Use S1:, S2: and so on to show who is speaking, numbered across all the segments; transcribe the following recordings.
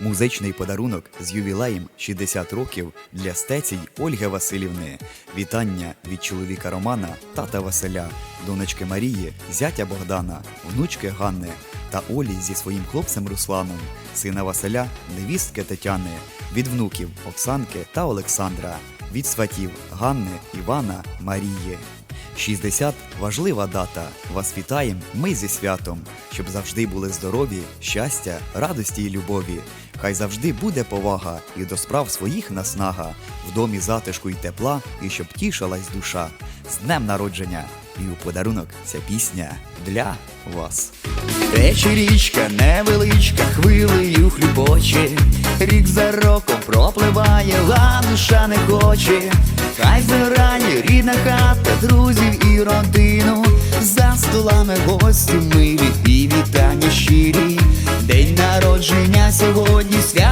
S1: Музичний подарунок з ювілеєм 60 років для стецій Ольги Васильівни. Вітання від чоловіка Романа, тата Василя, донечки Марії, зятя Богдана, внучки Ганни та Олі зі своїм хлопцем Русланом, сина Василя, невістки Тетяни, від внуків Оксанки та Олександра, від сватів Ганни, Івана, Марії. 60 – важлива дата. Вас вітаєм ми зі святом, щоб завжди були здорові, щастя, радості і любові. Хай завжди буде повага і до справ своїх наснага, в домі затишку й тепла, і щоб тішилась душа. З днем народження! І у подарунок ця пісня для вас. Тече річка невеличка, хвилею хлюбоче, рік за роком пропливає, а душа не хоче. Хай зарані рідна хата, друзів і родину, за столами гості милі і вітання щирі. День народження сьогодні, свято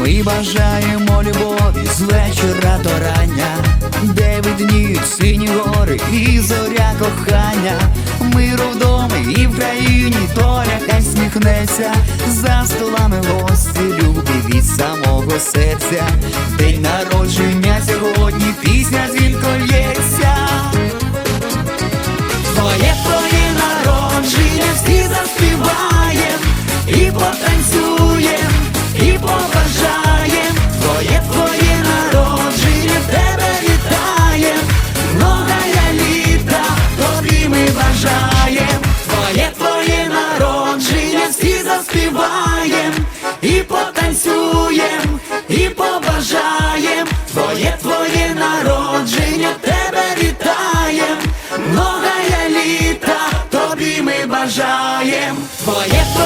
S1: Ми бажаємо любові з вечора до рання, де видніють сині гори і зоря кохання, миру вдома і в країні доля хай сміхнеться, за столами гості любі від самого серця, день бажаєм, твоє твоє народження, всі заспіваєм, і потанцюєм, і побажаєм, твоє твоє народження, тебе вітаєм, многое літа, тобі ми бажаєм, твоє.